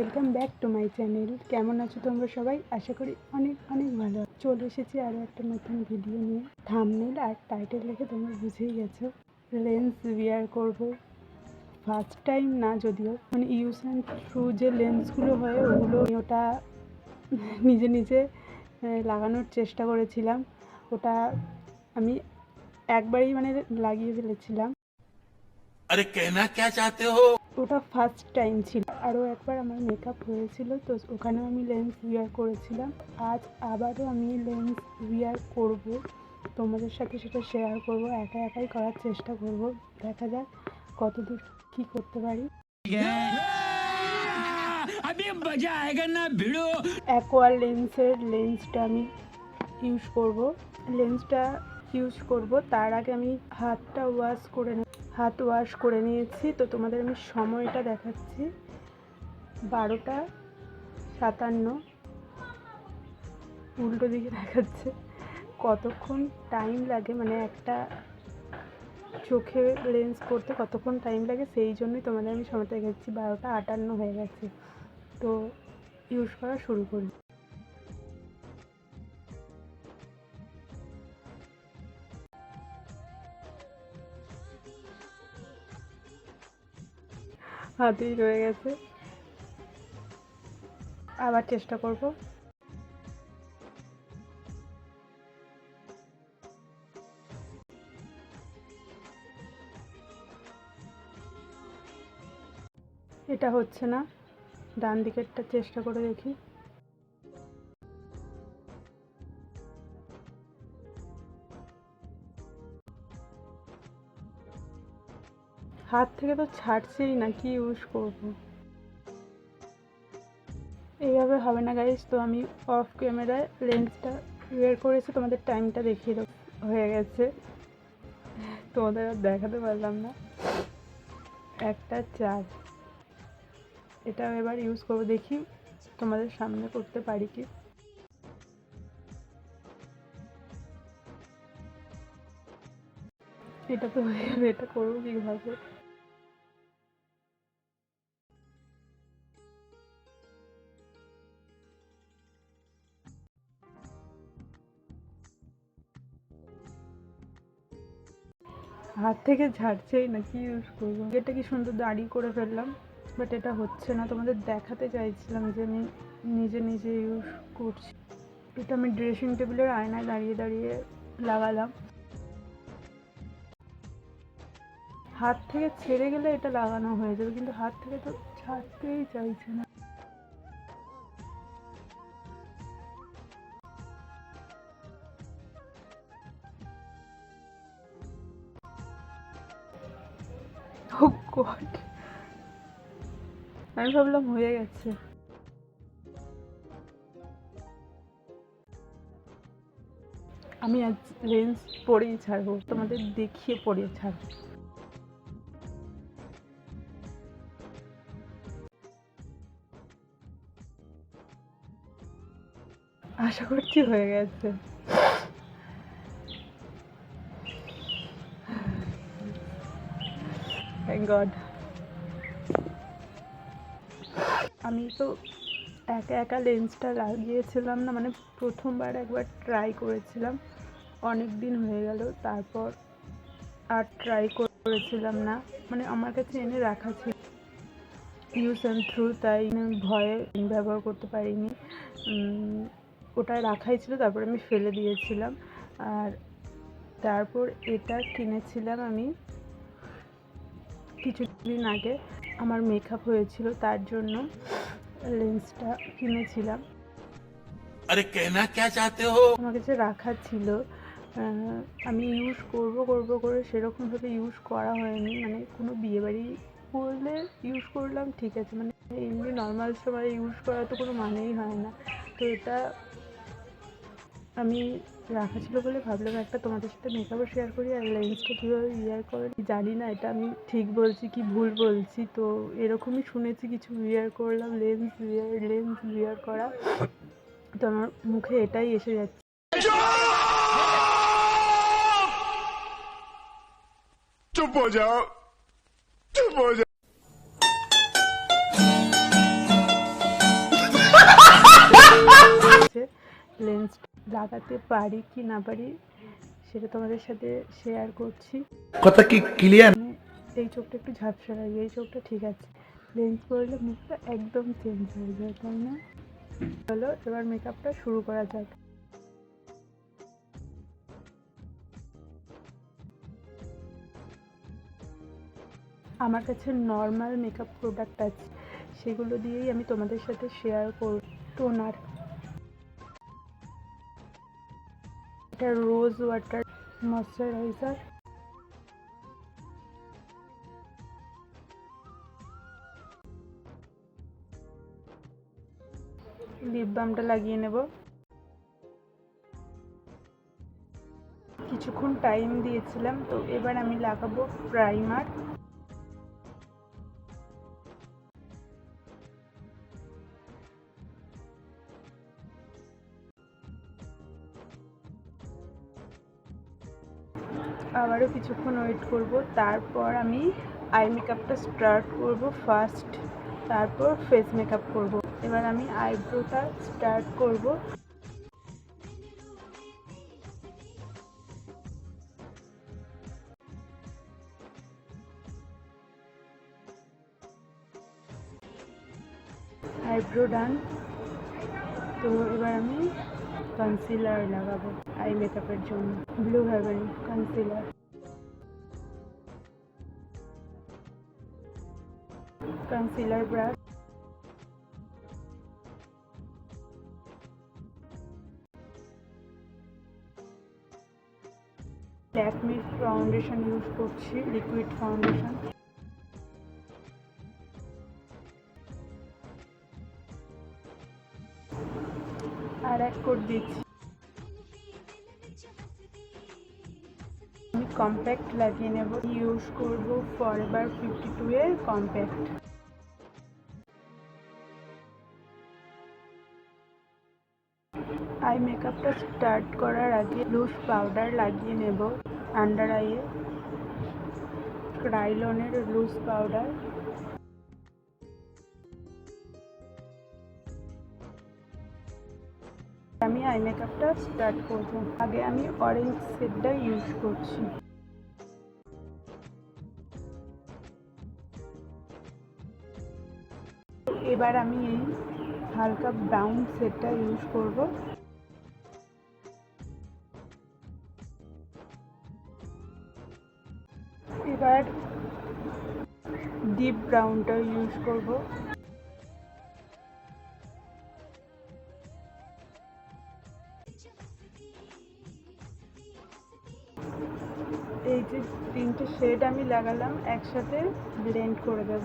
Welcome back to my channel কেমন আছো তোমরা সবাই? আশা করি অনেক অনেক ভালো চলে এসেছি আরও একটা নতুন ভিডিও নিয়ে। থামনেল আর টাইটেল দেখে তোমরা বুঝেই গেছো। লেন্স বিয়ার করব। ফার্স্ট টাইম না যদিও। মানে ইউস অ্যান্ড থ্রু যে লেন্সগুলো হয়, ওগুলো ওটা নিজে নিজে লাগানোর চেষ্টা করেছিলাম। ওটা আমি একবারই মানে লাগিয়ে ফেলেছিলাম। আরে, কেনা, কে চাতে হো? ওটা ফার্স্ট টাইম ছিল। আরও একবার আমার মেকআপ হয়েছিল, তো ওখানেও আমি লেন্স উইয়ার করেছিলাম। আজ আবারও আমি লেন্স উইয়ার করব। তোমাদের সাথে সেটা শেয়ার করব, একা একাই করার চেষ্টা করব। দেখা যাক কতদূর কি করতে পারি। অ্যাকোয়া লেন্সের লেন্সটা আমি ইউজ করব। লেন্সটা ইউজ করব, তার আগে আমি হাতটা ওয়াশ করে নেব। হাত ওয়াশ করে নিয়েছি। তো তোমাদের আমি সময়টা দেখাচ্ছি। বারোটা সাতান্ন। উল্টো দিকে দেখাচ্ছে। কতক্ষণ টাইম লাগে? মানে একটা চোখে লেন্স করতে কতক্ষণ টাইম লাগে? সেই জন্যই তোমাদের আমি সময়টা দেখাচ্ছি। বারোটা আটান্ন হয়ে গেছে। তো ইউজ করা শুরু করি হাতেই রয়ে গেছে। আবার চেষ্টা করব। এটা হচ্ছে না। ডান দিকেরটা চেষ্টা করে দেখি। হাত থেকে তো ছাড়ছেই না, কি ইউজ করব? এইভাবে হবে না গাইজ তো আমি অফ ক্যামেরায় লেন্সটা বের করেছি, তোমাদের টাইমটা দেখিয়ে হয়ে গেছে। তোমাদের আর দেখাতে পারলাম না। একটা চার। এটাও এবার ইউজ করব, দেখি তোমাদের সামনে করতে পারি কি। এটা তো এটা করব কীভাবে? হাত থেকে ঝাড়ছেই না, কি ইউজ করব? এটা কি সুন্দর দাড়ি করে ফেললাম বাট এটা হচ্ছে না। তোমাদের দেখাতে চাইছিলাম যে আমি নিজে নিজে ইউজ করছি। এটা আমি ড্রেসিং টেবিলের আয়নায় দাঁড়িয়ে দাঁড়িয়ে লাগালাম। হাত থেকে ছেড়ে গেলে এটা লাগানো হয়ে যাবে, কিন্তু হাত থেকে তো ছাড়তেই চাইছে না। গড আমি ভাবলাম হয়ে গেছে। আমি আজ লেন্স পরেই ছাড়বো, তোমাদের দেখিয়ে পরে ছাড়বো। আশা করছি হয়ে গেছে। গড। আমি তো একা একা লেন্সটা লাগিয়েছিলাম না মানে প্রথমবার একবার ট্রাই করেছিলাম। অনেক দিন হয়ে গেল, তারপর আর ট্রাই করেছিলাম না। মানে আমার কাছে এনে রাখা ছিল। ইউজ অ্যান্ড থ্রু তাই ভয়ে ব্যবহার করতে পারিনি। ওটা রাখাই ছিল, তারপর আমি ফেলে দিয়েছিলাম। আর তারপর এটা কিনেছিলাম আমি। কিছুদিন আগে আমার মেকআপ হয়েছিল তার জন্য লেন্সটা কিনেছিলাম। আরে কেনা কে চাতে হো? আমার কাছে রাখা ছিল। আমি ইউজ করব করব করে সেরকমভাবে ইউজ করা হয়নি। মানে কোনো বিয়েবাড়ি করলে ইউজ করলাম ঠিক আছে। মানে এমনি নর্মাল সময় ইউজ করা তো কোনো মানেই হয় না। তো এটা আমি রাখা ছিল বলে ভাবলাম একটা তোমাদের সাথে মেকআপও শেয়ার করি আর লেন্সটা কীভাবে ইয়ার করে জানি না এটা আমি ঠিক বলছি কি ভুল বলছি? তো এরকমই শুনেছি কিছু ইয়ার করলাম লেন্স ইয়ার লেন্স ইয়ার করা। তো আমার মুখে এটাই এসে যাচ্ছে। চুপ যাও। চুপ যাও। লাগাতে পারি কি না পারি সেটা তোমাদের সাথে শেয়ার করছি। কথা কি ক্লিয়ার মানে এই চোখটা একটু ঝাপসা লাগে এই চোখটা ঠিক আছে। লেন্স পরলে মুখটা একদম চেঞ্জ হয়ে যায় তাই না? চলো এবার মেকআপটা শুরু করা যাক। আমার কাছে নর্মাল মেকআপ প্রোডাক্ট আছে সেগুলো দিয়েই আমি তোমাদের সাথে শেয়ার করব। টোনার এটা রোজ ওয়াটার ময়শ্চারাইজার লিপ বামটা লাগিয়ে নেব। কিছুক্ষণ টাইম দিয়েছিলাম, তো এবার আমি লাগাবো প্রাইমার কিছুক্ষণ ওয়েট করব, তারপর আমি আই মেকআপটা স্টার্ট করব ফার্স্ট তারপর ফেস মেকআপ করব। এবার আমি আইব্রোটা স্টার্ট করব। আইব্রো ডান তো এবার আমি কনসিলার লাগাবো আই মেকআপের জন্য। Blue heaven concealer concealer brush ল্যাকমির foundation use করছি লিকুইড ফাউন্ডেশন আর এক কোট দিচ্ছি। আমি কম্প্যাক্ট লাগিয়ে নেব। ইউজ করব ফরএভার ফিফটি টু এর কম্প্যাক্ট আই মেকআপটা স্টার্ট করার আগে লুজ পাউডার লাগিয়ে নেব আন্ডার আইয়ে। ক্রাইলনের লুজ পাউডার। আমি আই মেকআপটা স্টার্ট করব। আগে আমি অরেঞ্জ শেডটা ইউজ করছি। এবার আমি এই হালকা ব্রাউন শেডটা ইউজ করব। ব্রাউনটা ইউজ করব। এই যে তিনটে শেড আমি লাগালাম, একসাথে ব্লেন্ড করে দেব।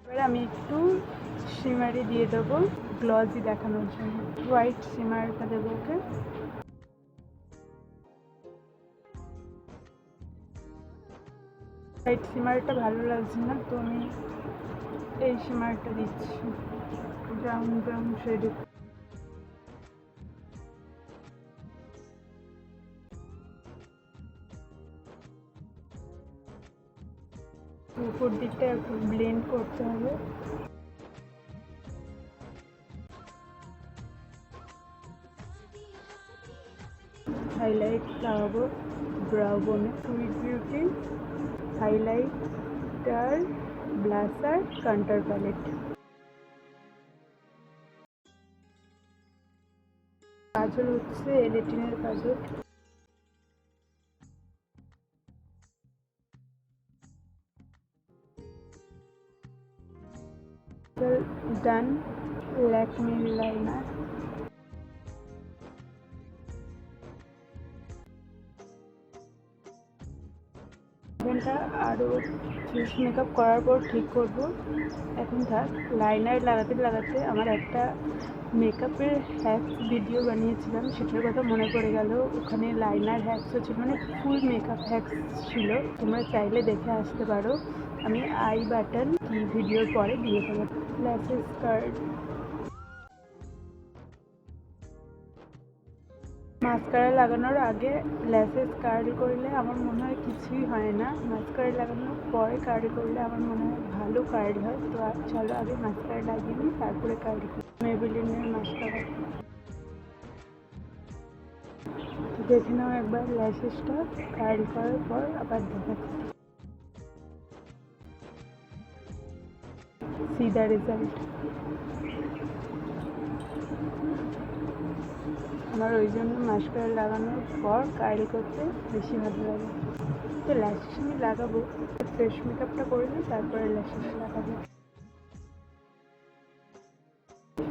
এবার আমি একটু শিমারি দিয়ে দেবো গ্লজি দেখানোর জন্য। হোয়াইট শিমারটা দেবো ওকে। হোয়াইট শিমারটা ভালো লাগছে না, তো আমি এই সিমারটা দিচ্ছি। ব্রাউন ব্রাউন শেডে উপর দিকটা একটু ব্লেন্ড করতে হবে। হাইলাইট লাগাবো ব্রাউ বোনে sweet beauty highlighter blusher contour palette. Kajal হচ্ছে এলেটিনের কাজল। ডান ল্যাকমি লাইনার আরও ফেস মেকআপ করার পর ঠিক করব। এখন থাক লাইনার লাগাতে লাগাতে আমার একটা মেকআপের হ্যাক্স ভিডিও বানিয়েছিলাম, সেটার কথা মনে পড়ে গেল। ওখানে লাইনার হ্যাক্সও ছিল মানে ফুল মেকআপ হ্যাক্স ছিল। তোমরা চাইলে দেখে আসতে পারো। আমি আই বাটন কি ভিডিওর পরে দিয়ে দেবো। ল্যাসেস কার্ড মাস্কারা লাগানোর আগে ল্যাসেস কার্ল করলে আমার মনে হয় কিছুই হয় না। মাস্কারা লাগানোর পরে কার্ল করলে আমার মনে হয় ভালো কার্ল হয়। তো আর চলো আগে মাস্কারা লাগিয়ে নিই, তারপরে কার্ল করি। মেবিলিনের মাস্কারা দেখে নাও একবার ল্যাসেসটা কার্ল করার পর আবার দেখাচ্ছি। সি দ্য রেজাল্ট আমার ওই জন্য মাস্কারা লাগানোর পর কাইল করতে বেশি ভালো লাগে। তো ল্যাশেস আমি লাগাবো। ফ্রেশ মেকআপটা করে নিই তারপরে ল্যাশেস লাগাবো।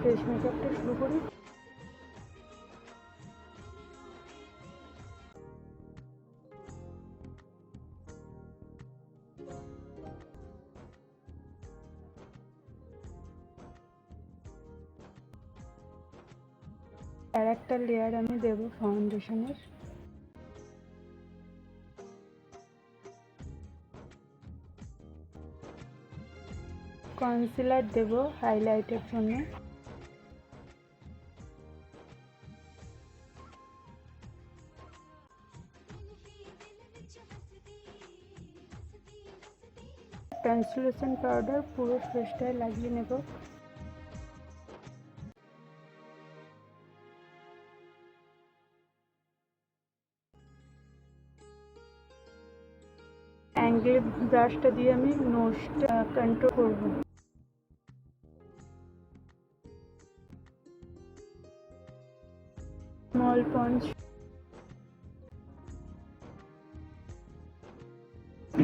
ফ্রেশ মেকআপটা শুরু করি। একটা লেয়ার আমি দেবো ফাউন্ডেশনের কনসিলার দেবো হাইলাইটের জন্য। ট্রান্সলুসেন্ট পাউডার পুরো ফেসটায় লাগিয়ে নেব। অ্যাঙ্গেল ব্রাশটা দিয়ে আমি নোজটা কন্ট্রোল করব। স্মল পঞ্চ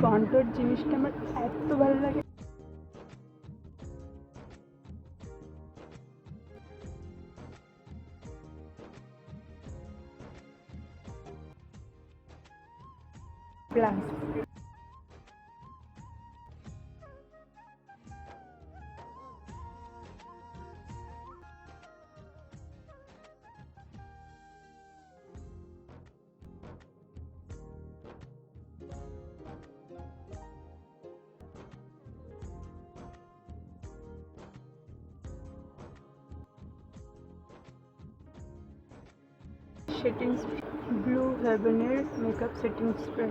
কন্ট্রোল জিনিসটা আমার এত ভালো লাগে। প্লাস সেটিং ব্লু হেভেনের মেকআপ সেটিং স্প্রে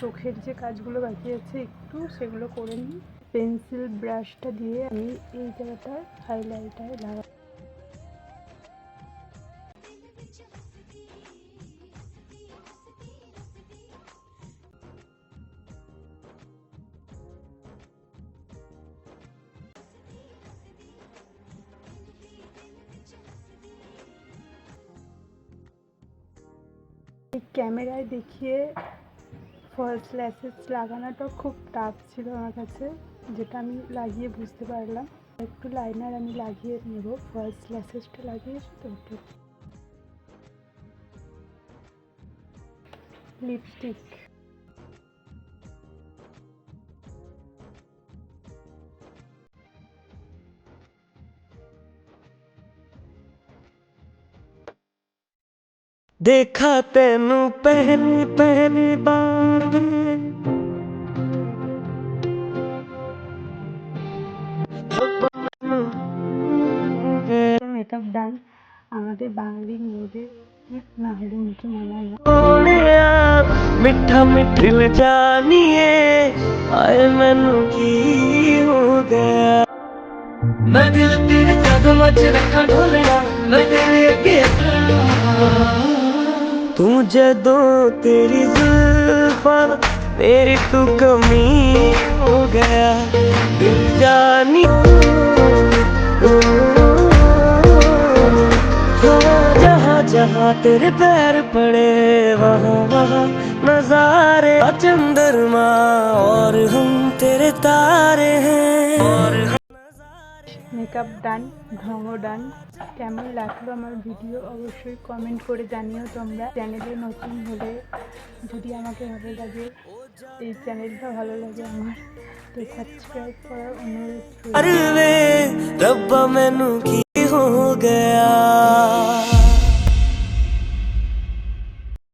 চোখের যে কাজগুলো বাকি আছে একটু সেগুলো করে নিই। পেন্সিল ব্রাশটা দিয়ে আমি এই জায়গাটা হাইলাইটার লাগা এই ক্যামেরায় দেখিয়ে ফলস ল্যাসেস লাগানোটা খুব টাফ ছিল আমার কাছে, যেটা আমি লাগিয়ে বুঝতে পারলাম। একটু লাইনার আমি লাগিয়ে নেব ফলস ল্যাসেসটা লাগিয়ে তো লিপস্টিক ਦੇਖਾ ਤੈਨੂੰ ਪਹਿਲੀ ਪਹਿਲੀ ਵਾਰ মেকআপ ডান আমাদের বাঙালি মেয়েদের না হলে মুখে মানায় না ਸੋਹਣਿਆ ਮਿੱਠਾ ਮਿੱਠੀ ਜਾਨੀਏ ਆਏ ਮੈਨੂੰ ਕੀ ਹੋ ਗਿਆ ਮੈਂ ਦਿਲ ਤੇਰੇ ਕਦਮਾਂ 'ਚ ਰੱਖਾਂ ਢੋਲਿਆ ਮੈਂ ਤੇਰੇ ਅੱਗੇ तू जदो तेरी जुल्फा तेरे तू कमी हो गया। दिल जानी जहाँ जहाँ तेरे पैर पड़े, वहाँ वहाँ नजारे, चंद्रमा, और हम तेरे तारे हैं। और মেকআপ ডান ঢঙও ডান কেমন লাগলো আমার ভিডিও অবশ্যই কমেন্ট করে জানিও তোমরা চ্যানেলে নতুন হলে যদি আমাকে ভালো লাগে এই চ্যানেলটা ভালো লাগে আমার তো সাবস্ক্রাইব করার অনুরোধ রইলো। वे रब्बा मैनू की हो गया